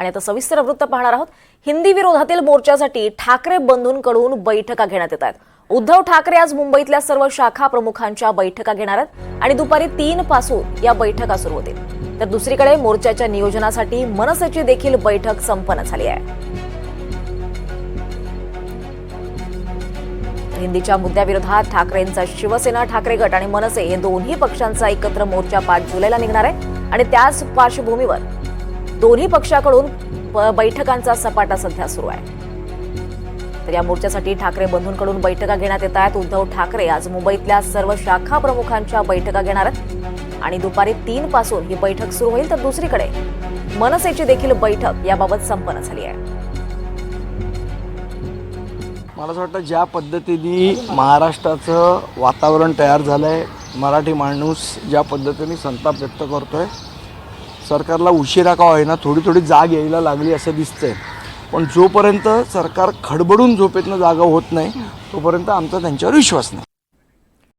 आणि आता सविस्तर वृत्त पाहणार आहोत. हिंदी विरोधातील मोर्चासाठी ठाकरे बंधूंकडून बैठका घेण्यात येत आहेत. उद्धव ठाकरे आज मुंबईतल्या सर्व शाखा प्रमुखांच्या बैठका घेणार आहेत आणि दुपारी तीन पासून या बैठका सुरू होतील. तर दुसरीकडे मोर्चाच्या नियोजनासाठी मनसेची देखील बैठक संपन्न झाली आहे. हिंदीच्या मुद्द्याविरोधात ठाकरेंचा शिवसेना ठाकरे गट आणि मनसे हे दोन्ही पक्षांचा एकत्र मोर्चा पाच जुलैला निघणार आहे. आणि त्याच पार्श्वभूमीवर दोन्ही पक्षाकडून बैठकांचा सपाटा सध्या सुरू आहे. तर या मोर्चासाठी ठाकरे बंधूंकडून बैठका घेण्यात येत आहेत. उद्धव ठाकरे आज मुंबईतल्या सर्व शाखा प्रमुखांच्या बैठका घेणार आहेत. आणि दुपारी तीन पासून ही बैठक सुरू होईल. तर दुसरीकडे मनसेची देखील बैठक याबाबत संपन्न झाली आहे. मला असं वाटतं ज्या पद्धतीने महाराष्ट्राचं वातावरण तयार झालं आहे मराठी माणूस ज्या पद्धतीने संताप व्यक्त करतोय सरकारला उशिरा का होईना थोडी थोडी जाग यायला लागली असं दिसतंय. पण जोपर्यंत सरकार खडबडून झोपेतनं जागा होत नाही तोपर्यंत आमचा त्यांच्यावर विश्वास नाही.